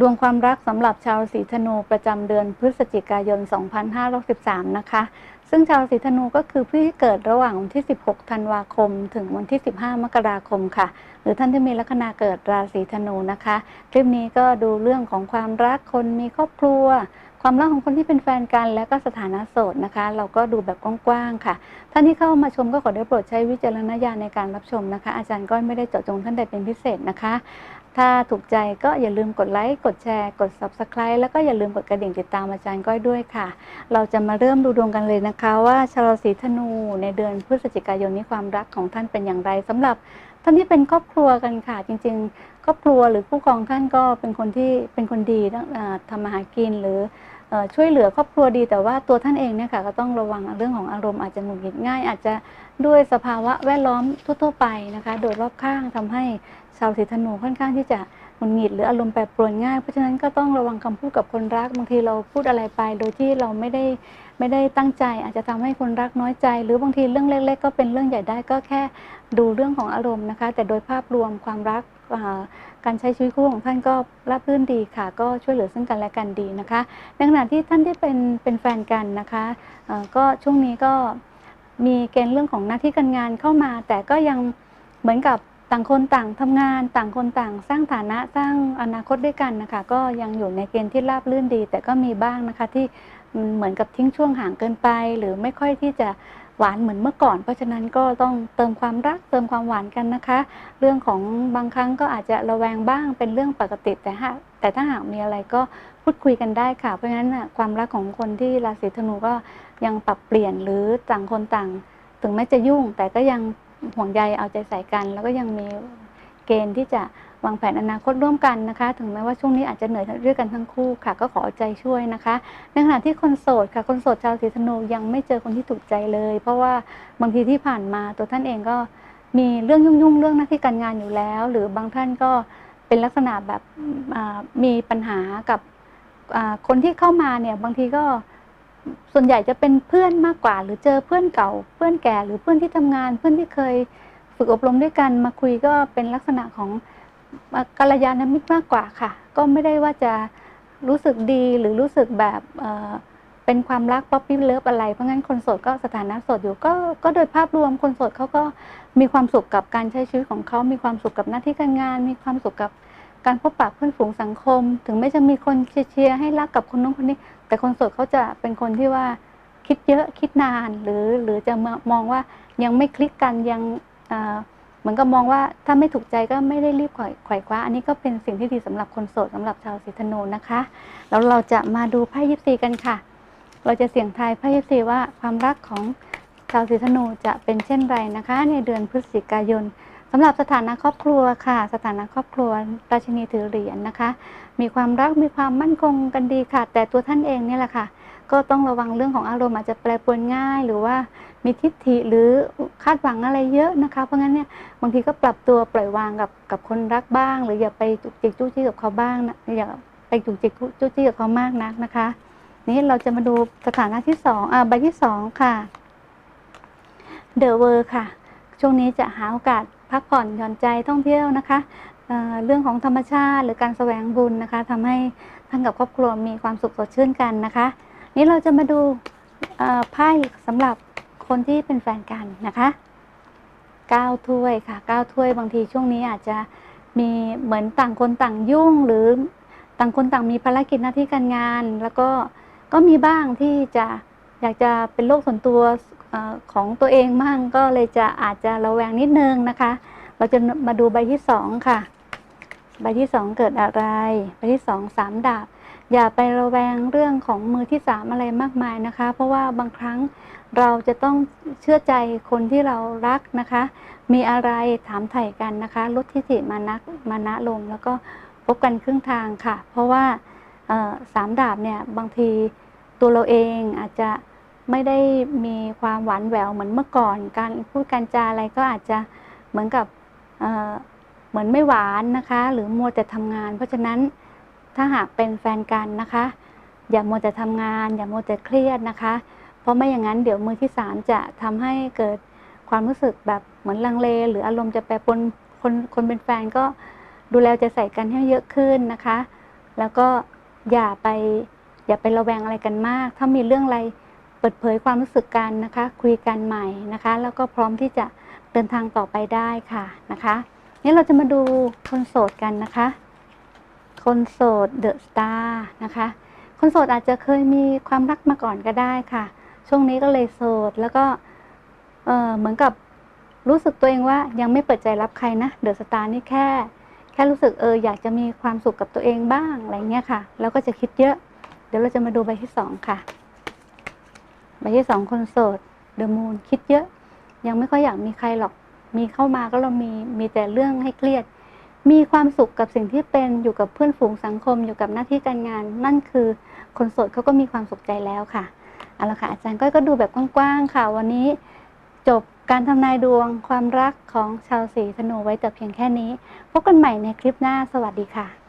ดวงความรักสำหรับชาวราศีธนูประจำเดือนพฤศจิกายน 2563 นะคะ ซึ่งชาวราศีธนูก็คือผู้ที่เกิดระหว่างวันที่ 16 ธันวาคม ถึงวันที่ 15 มกราคมค่ะ หรือท่านที่มีลัคนาเกิดราศีธนูนะคะ คลิปนี้ก็ดูเรื่องของความรักคนมีครอบครัว ความรักของคนที่เป็นแฟนกันและก็สถานะโสดนะคะ เราก็ดูแบบกว้างๆค่ะ ท่านที่เข้ามาชมก็ขอได้โปรดใช้วิจารณญาณในการรับชมนะคะ อาจารย์ก็ไม่ได้เจาะจงท่านใดเป็นพิเศษนะคะ ถ้าถูกใจก็อย่าลืมกดไลค์กดแชร์ กด Subscribe แล้วก็อย่าลืมกดกระดิ่งติดตามอาจารย์ก้อยด้วยค่ะ เราจะมาเริ่มดูดวงกันเลยนะคะ ว่าชาวราศีธนูในเดือนพฤศจิกายนนี้ความรักของท่านเป็นอย่างไรสำหรับท่านที่เป็นครอบครัวกันค่ะ จริง ๆ ครอบครัวหรือผู้ครองท่านก็เป็นคนที่เป็นคนดีทั้งทำมาหากินหรือ ช่วยเหลือครอบครัวดีแต่ว่าตัวท่านเองเนี่ยค่ะก็ต้องระวังเรื่องของอารมณ์อาจจะหงุดหงิดง่าย อาจจะด้วยสภาวะแวดล้อมทั่วๆไปนะคะ โดยรอบข้างทำให้ชาวราศีธนูค่อนข้างที่จะหงุดหงิดหรืออารมณ์แปรปรวนง่าย เพราะฉะนั้นก็ต้องระวังคำพูดกับคนรักบางทีเราพูดอะไรไป โดยที่เราไม่ได้ไม่ได้ตั้งใจ อาจจะทำให้คนรักน้อยใจ หรือบางทีเรื่องเล็ก ๆ ก็เป็นเรื่องใหญ่ได้ก็แค่ดูเรื่องของอารมณ์นะคะ แต่โดยภาพรวมความรัก การใช้ชีวิตคู่ของท่านก็ราบรื่นดีค่ะ ก็ช่วยเหลือซึ่งกันและกันดีนะคะในขณะที่ท่านที่เป็นเป็นแฟนกันนะคะก็ช่วงนี้ก็มีเกณฑ์เรื่องของหน้าที่การงานเข้ามา แต่ก็ยังเหมือนกับต่างคนต่างทำงานต่างคนต่างสร้างฐานะสร้างอนาคตด้วยกันนะคะ ก็ยังอยู่ในเกณฑ์ที่ราบรื่นดี แต่ก็มีบ้างนะคะที่เหมือนกับทิ้งช่วงห่างเกินไป หรือไม่ค่อยที่จะ หวานเหมือนเมื่อก่อน เพราะฉะนั้นก็ต้องเติมความรักเติมความหวานกันนะคะ เรื่องของบางครั้งก็อาจจะระแวงบ้างเป็นเรื่องปกติแต่หาแต่ถ้าหากมีอะไรก็พูดคุยกันได้ค่ะ เพราะฉะนั้นความรักของคนที่ราศีธนูก็ยังปรับเปลี่ยนหรือต่างคนต่าง ถึงแม้จะยุ่งแต่ก็ยังห่วงใยเอาใจใส่กัน แล้วก็ยังมีเกณฑ์ที่จะ วางแผนอนาคตร่วมกันนะคะ ถึงแม้ว่าช่วงนี้อาจจะเหนื่อยด้วยกันทั้งคู่ค่ะ ก็ขอใจช่วยนะคะ ในขณะที่คนโสดค่ะ คนโสดชาวราศีธนูยังไม่เจอคนที่ถูกใจเลย เพราะว่าบางทีที่ผ่านมาตัวท่านเองก็มีเรื่องยุ่งๆ เรื่องหน้าที่การงานอยู่แล้ว หรือบางท่านก็เป็นลักษณะแบบมีปัญหากับคนที่เข้ามาเนี่ยบางทีก็ส่วนใหญ่จะเป็นเพื่อนมากกว่า หรือเจอเพื่อนเก่า เพื่อนแก่หรือเพื่อนที่ทำงาน เพื่อนที่เคยฝึกอบรมด้วยกันมาคุยก็เป็นลักษณะของ กัลยาณมิตรมากกว่าค่ะ ก็ไม่ได้ว่าจะรู้สึกดีหรือรู้สึกแบบเเป็นความรักป๊อปปี้เลิฟอะไรเพราะงั้นคนโสดก็สถานะโสดอยู่ก็ก็โดยภาพรวมคนโสดเขาก็มีความสุขกับการใช้ชีวิตของเขามีความสุขกับหน้าที่การงาน มีความสุขกับการพบปะเพื่อนฝูงสังคม ถึงแม้จะมีคนเชียร์ให้รักกับคนนู้นคนนี้ แต่คนโสดเขาจะเป็นคนที่ว่าคิดเยอะคิดนานหรือหรือจะมองว่ายังไม่คลิกกันยัง เหมือนกับมองว่าถ้าไม่ถูกใจก็ไม่ได้รีบไขว่ไขว่คว้า อันนี้ก็เป็นสิ่งที่ดีสำหรับคนโสดสำหรับชาวสิธนูนะคะ แล้วเราจะมาดูไพ่ยิปซีกันค่ะ เราจะเสี่ยงทายไพ่ยิปซีว่าความรักของชาวสิธนูจะเป็นเช่นไรนะคะ ในเดือนพฤศจิกายนสำหรับสถานะครอบครัวค่ะ สถานะครอบครัวราชินีถือเหรียญนะคะ มีความรักมีความมั่นคงกันดีค่ะ แต่ตัวท่านเองเนี่แหละค่ะ ก็ต้องระวังเรื่องของอารมณ์อาจจะแปรปรวนง่าย หรือว่ามีทิฏฐิหรือคาดหวังอะไรเยอะนะคะ เพราะงั้นเนี่ยบางทีก็ปรับตัวปล่อยวางกับกับคนรักบ้าง หรืออย่าไปจุกจิกจู้จี้กับเขาบ้างนะอย่าไปจุกจิกจู้จี้กับเขามากนักนะคะ นี้เราจะมาดูสถานะที่สองอ่าใบที่สองค่ะเดอะเวอร์ค่ะ ช่วงนี้จะหาโอกาสพักผ่อนหย่อนใจท่องเที่ยวนะคะเเรื่องของธรรมชาติหรือการแสวงบุญนะคะทำให้ท่านกับครอบครัวมีความสุขสดชื่นกันนะคะ นี้เราจะมาดูไพ่สำหรับคนที่เป็นแฟนกันนะคะก้าถ้วยค่ะก้าถ้วยบางทีช่วงนี้อาจจะมีเหมือนต่างคนต่างยุ่งหรือต่างคนต่างมีภารกิจหน้าที่การงาน แล้วก็ก็มีบ้างที่จะอยากจะเป็นโลกส่วนตัวอของตัวเองบ้างก็เลยจะอาจจะระแวงนิดนึงนะคะ เราจะมาดูใบที่สองค่ะ ใบที่สองเกิดอะไร ใบที่สองสามดาบ อย่าไประแวงเรื่องของมือที่สามอะไรมากมายนะคะ เพราะว่าบางครั้งเราจะต้องเชื่อใจคนที่เรารักนะคะ มีอะไรถามไถ่กันนะคะ ลดทิฐิมานะมานะลงแล้วก็พบกันครึ่งทางค่ะ เพราะว่าสามดาบเนี่ยบางทีตัวเราเองอาจจะไม่ได้มีความหวานแหววเหมือนเมื่อก่อน การพูดการจาอะไรก็อาจจะเหมือนกับเเหมือนไม่หวานนะคะ หรือมัวแต่ทำงาน เพราะฉะนั้น ถ้าหากเป็นแฟนกันนะคะ อย่ามัวแต่ทำงาน อย่ามัวแต่เครียดนะคะ เพราะไม่อย่างนั้นเดี๋ยวมือที่สามจะทำให้เกิดความรู้สึกแบบเหมือนลังเล หรืออารมณ์จะแปรปรวนคนคนเป็นแฟนก็ดูแลจะใส่กันให้เยอะขึ้นนะคะ แล้วก็อย่าไปอย่าไประแวงอะไรกันมาก ถ้ามีเรื่องอะไรเปิดเผยความรู้สึกกันนะคะ คุยกันใหม่นะคะ แล้วก็พร้อมที่จะเดินทางต่อไปได้ค่ะนะคะนี่เราจะมาดูคนโสดกันนะคะ คนโสดเดอะสตาร์นะคะ คนโสดอาจจะเคยมีความรักมาก่อนก็ได้ค่ะ ช่วงนี้ก็เลยโสดแล้วก็เออเหมือนกับรู้สึกตัวเองว่ายังไม่เปิดใจรับใครนะเดอะสตาร์นี่แค่ แค่รู้สึกเอออยากจะมีความสุขกับตัวเองบ้างอะไรเงี้ยค่ะ แล้วก็จะคิดเยอะ เดี๋ยวเราจะมาดูใบที่สองค่ะ ใบที่สองคนโสดเดอะมูนคิดเยอะ ยังไม่ค่อยอยากมีใครหรอกมีเข้ามาก็เรามีมีแต่เรื่องให้เครียด มีความสุขกับสิ่งที่เป็นอยู่กับเพื่อนฝูงสังคม อยู่กับหน้าที่การงาน นั่นคือคนโสดเขาก็มีความสุขใจแล้วค่ะเอาละค่ะอาจารย์ก้อยก็ดูแบบกว้างๆค่ะ วันนี้จบการทำนายดวงความรักของชาวสีธนูไว้แต่เพียงแค่นี้ พบกันใหม่ในคลิปหน้าสวัสดีค่ะ